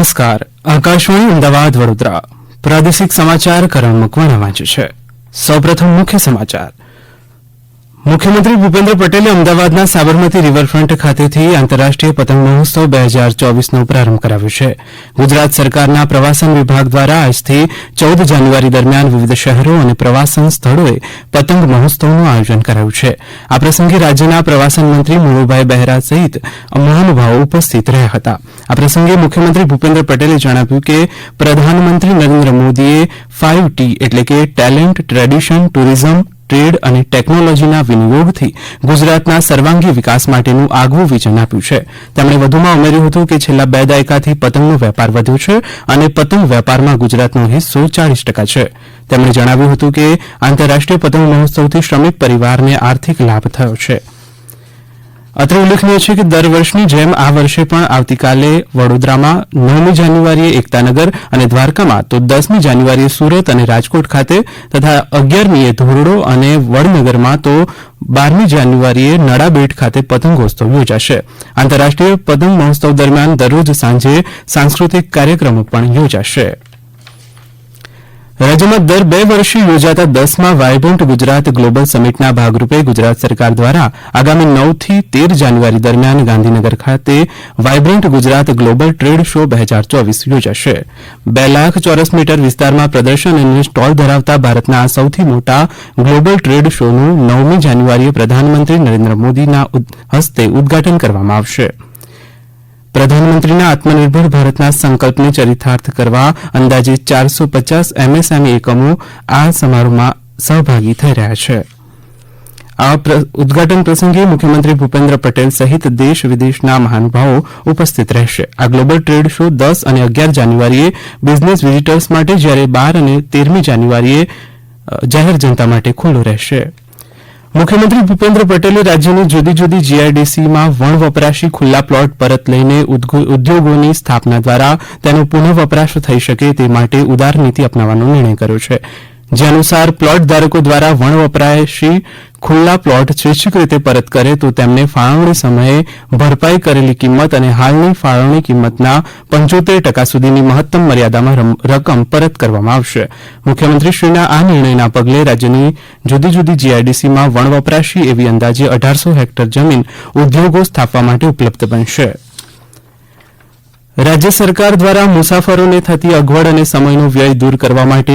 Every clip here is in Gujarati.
નમસ્કાર. આકાશવાણી અમદાવાદ વડોદરા. પ્રાદેશિક સમાચાર કરણ મકવાણા વાંચે છે. સૌપ્રથમ મુખ્ય સમાચાર. મુખ્યમંત્રી ભૂપેન્દ્ર પટેલે અમદાવાદના સાબરમતી રિવરફ્રન્ટ ખાતેથી આંતરરાષ્ટ્રીય પતંગ મહોત્સવ બે હજાર ચોવીસનો પ્રારંભ કરાવ્યો છે. ગુજરાત સરકારના પ્રવાસન વિભાગ દ્વારા આજથી ચૌદ જાન્યુઆરી દરમિયાન વિવિધ શહેરો અને પ્રવાસન સ્થળોએ પતંગ મહોત્સવનું આયોજન કરાયું છે. આ પ્રસંગે રાજ્યના પ્રવાસન મંત્રી મુળુભાઈ બહેરા સહિત મહાનુભાવો ઉપસ્થિત રહ્યા હતા. આ પ્રસંગે મુખ્યમંત્રી ભૂપેન્દ્ર પટેલે જણાવ્યું કે, પ્રધાનમંત્રી નરેન્દ્ર મોદીએ ફાઇવ ટી એટલે કે ટેલેન્ટ, ટ્રેડિશન, ટુરિઝમ ટ્રેડ અને ટેકનોલોજીના વિનિયોગથી ગુજરાતના સર્વાંગી વિકાસ માટેનું આગવું વિઝન આપ્યું છે. તેમણે વધુમાં ઉમેર્યું હતું કે છેલ્લા બે દાયકાથી પતંગનો વેપાર વધ્યો છે અને પતંગ વેપારમાં ગુજરાતનો હિસ્સો ચાલીસ ટકા છે. તેમણે જણાવ્યું હતું કે આંતરરાષ્ટ્રીય પતંગ મહોત્સવથી શ્રમિક પરિવારને આર્થિક લાભ થયો છે. અત્રે ઉલ્લેખનીય છે કે દર વર્ષની જેમ આ વર્ષે પણ આવતીકાલે વડોદરામાં નવમી જાન્યુઆરીએ એકતાનગર અને દ્વારકામાં તો દસમી જાન્યુઆરીએ સુરત અને રાજકોટ ખાતે તથા અગિયારમીએ ધોરડો અને વડનગરમાં તો બારમી જાન્યુઆરીએ નડાબેટ ખાતે પતંગોત્સવ યોજાશે. આંતરરાષ્ટ્રીય પતંગ મહોત્સવ દરમિયાન દરરોજ સાંજે સાંસ્કૃતિક કાર્યક્રમો પણ યોજાશે. રાજ્યમાં દર બે વર્ષે યોજાતા દસમા વાયબ્રન્ટ ગુજરાત ગ્લોબલ સમિટના ભાગરૂપે ગુજરાત સરકાર દ્વારા આગામી નવથી તેર જાન્યુઆરી દરમિયાન ગાંધીનગર ખાતે vibrant Gujarat global trade show બે હજાર ચોવીસ યોજાશે. બે લાખ ચોરસ મીટર વિસ્તારમાં પ્રદર્શન અને સ્ટોલ ધરાવતા ભારતના આ સૌથી મોટા ગ્લોબલ ટ્રેડ શોનું નવમી જાન્યુઆરીએ પ્રધાનમંત્રી નરેન્દ્ર મોદીના હસ્તે ઉદઘાટન કરવામાં આવશે. પ્રધાનમંત્રીના આત્મનિર્ભર ભારતના સંકલ્પને ચરિતાર્થ કરવા અંદાજે ચારસો પચાસ એમએસએમઈ એકમો આ સમારોહમાં સહભાગી થઈ રહ્યા છે. આ ઉદઘાટન પ્રસંગે મુખ્યમંત્રી ભૂપેન્દ્ર પટેલ સહિત દેશ વિદેશના મહાનુભાવો ઉપસ્થિત રહેશે. આ ગ્લોબલ ટ્રેડ શો દસ અને અગિયાર જાન્યુઆરીએ બિઝનેસ વિઝિટર્સ માટે જ્યારે બાર અને તેરમી જાન્યુઆરીએ જાહેર જનતા માટે ખુલ્લો રહેશે. મુખ્યમંત્રી ભૂપેન્દ્ર પટેલે રાજ્યની જુદી જુદી જીઆઈડીસીમાં વણ વપરાશી ખુલ્લા પ્લોટ પરત લઈને ઉદ્યોગોની સ્થાપના દ્વારા તેનો પુનઃ વપરાશ થઈ શકે તે માટે ઉદાર નીતિ અપનાવવાનો નિર્ણય કર્યો છે. જે અનુસાર પ્લોટ ધારકો દ્વારા વણ વપરાશી ખુલ્લા પ્લોટ સ્વૈચ્છિક રીતે પરત કરે તો તેમને ફાળવણી સમયે ભરપાઈ કરેલી કિંમત અને હાલની ફાળવણી કિંમતના પંચોતેર ટકા સુધીની મહત્તમ મર્યાદામાં રકમ પરત કરવામાં આવશે. મુખ્યમંત્રીશ્રીના આ નિર્ણયના પગલે રાજ્યની જુદી જુદી જીઆઈડીસીમાં વણ વપરાશી એવી અંદાજે અઢારસો હેક્ટર જમીન ઉદ્યોગો સ્થાપવા માટે ઉપલબ્ધ બનશે. રાજ્ય સરકાર દ્વારા મુસાફરોને થતી અગવડ અને સમયનો વ્યય દૂર કરવા માટે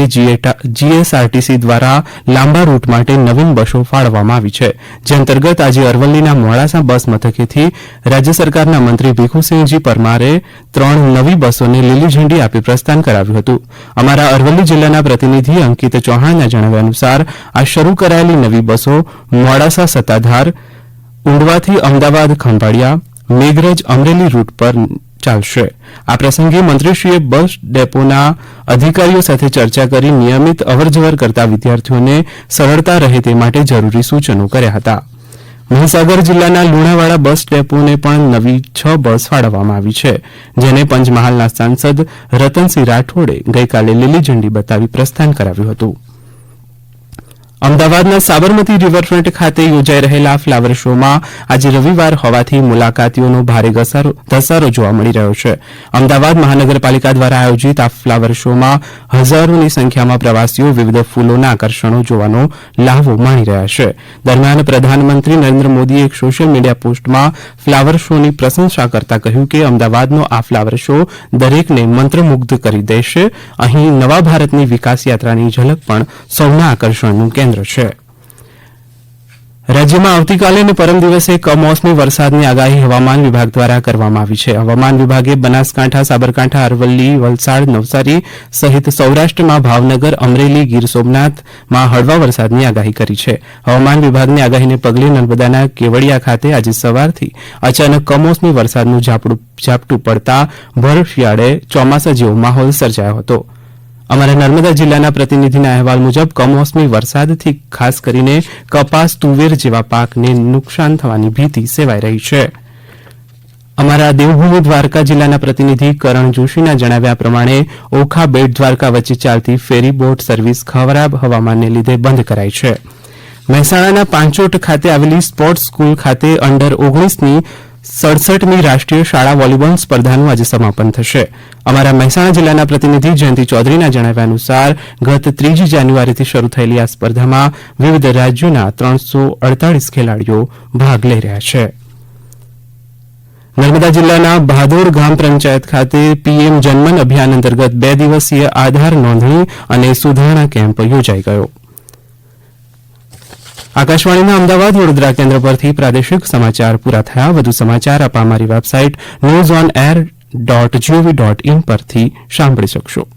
જીએસઆરટીસી દ્વારા લાંબા રૂટ માટે નવીન બસો ફાળવવામાં આવી છે. જે અંતર્ગત આજે અરવલ્લીના મોડાસા બસ મથકેથી રાજ્ય સરકારના મંત્રી ભીખુસિંહજી પરમારે ત્રણ નવી બસોને લીલી ઝંડી આપી પ્રસ્થાન કરાવ્યું હતું. અમારા અરવલ્લી જિલ્લાના પ્રતિનિધિ અંકિત ચૌહાણના જણાવ્યા અનુસાર આ શરૂ કરાયેલી નવી બસો મોડાસા સત્તાધાર ઉંડવાથી અમદાવાદ ખંભાળિયા, મેઘરજ અમરેલી રૂટ પર ચાલશે. આ પ્રસંગે મંત્રીશ્રીએ બસ ડેપોના અધિકારીઓ સાથે ચર્ચા કરી નિયમિત અવરજવર કરતા વિદ્યાર્થીઓને સરળતા રહે તે માટે જરૂરી સૂચનો કર્યા હતા. મહીસાગર જિલ્લાના લુણાવાડા બસ ડેપોને પણ નવી છ બસ ફાળવવામાં આવી છે, જેને પંચમહાલના સાંસદ રતનસિંહ રાઠોડે ગઈકાલે લીલી ઝંડી બતાવી પ્રસ્થાન કરાવ્યું હતું. અમદાવાદના સાબરમતી રિવરફ્રન્ટ ખાતે યોજાઈ રહેલા ફ્લાવર શોમાં આજે રવિવાર હોવાથી મુલાકાતીઓનો ભારે ધસારો જોવા મળી રહ્યો છે. અમદાવાદ મહાનગરપાલિકા દ્વારા આયોજિત આ ફ્લાવર શોમાં હજારોની સંખ્યામાં પ્રવાસીઓ વિવિધ ફૂલોના આકર્ષણો જોવાનો લાહવો માણી રહ્યા છે. દરમિયાન પ્રધાનમંત્રી નરેન્દ્ર મોદીએ એક સોશિયલ મીડિયા પોસ્ટમાં ફ્લાવર શોની પ્રશંસા કરતા કહ્યું કે અમદાવાદનો આ ફ્લાવર શો દરેકને મંત્રમુગ્ધ કરી દેશે. અહીં નવા ભારતની વિકાસ યાત્રાની ઝલક પણ સૌના આકર્ષણનું કેન્દ્ર છે. રાજ્યમાં આવતીકાલે અને પરમ દિવસે કમોસમી વરસાદની આગાહી હવામાન વિભાગ દ્વારા કરવામાં આવી છે. હવામાન વિભાગે બનાસકાંઠા, સાબરકાંઠા, અરવલ્લી, વલસાડ, નવસારી સહિત સૌરાષ્ટ્રમાં ભાવનગર, અમરેલી, ગીર સોમનાથમાં હળવા વરસાદની આગાહી કરી છે. હવામાન વિભાગની આગાહીને પગલે નર્મદાના કેવડિયા ખાતે આજે સવારથી અચાનક કમોસમી વરસાદનું ઝાપટું પડતા ભર શિયાળે ચોમાસા જેવો માહોલ સર્જાયો હતો. અમારા નર્મદા જિલ્લાના પ્રતિનિધિના અહેવાલ મુજબ કમોસમી વરસાદથી ખાસ કરીને કપાસ, તુવેર જેવા પાકને નુકસાન થવાની ભીતિ સેવાઈ રહી છે. અમારા દેવભૂમિ દ્વારકા જિલ્લાના પ્રતિનિધિ કરણ જોશીના જણાવ્યા પ્રમાણે ઓખા બેટ દ્વારકા વચ્ચે ચાલતી ફેરી બોટ સર્વિસ ખરાબ હવામાનને લીધે બંધ કરાઈ છે. મહેસાણાના પાંચોટ ખાતે આવેલી સ્પોર્ટ્સ સ્કૂલ ખાતે અંડર ઓગણીસની સડસઠમી રાષ્ટ્રીય શાળા વોલીબોલ સ્પર્ધાનું આજે સમાપન થશે. અમારા મહેસાણા જિલ્લાના પ્રતિનિધિ જયંતિ ચૌધરીના જણાવ્યા અનુસાર, ગત ત્રીજી જાન્યુઆરીથી શરૂ થયેલી આ સ્પર્ધામાં વિવિધ રાજ્યોના ત્રણસો અડતાલીસ ખેલાડીઓ ભાગ લઈ રહ્યા છે. નર્મદા જિલ્લાના બહાદુર ગ્રામ પંચાયત ખાતે પીએમ જનમન અભિયાન અંતર્ગત બે દિવસીય આધાર નોંધણી અને સુધારણા કેમ્પ યોજાઈ ગયો. આકાશવાણીના અમદાવાદ વડોદરા કેન્દ્ર પરથી પ્રાદેશિક સમાચાર પૂરા થયા. વધુ સમાચાર આપ અમારી website news on air dot GOV dot in પરથી સાંભળી શકશો.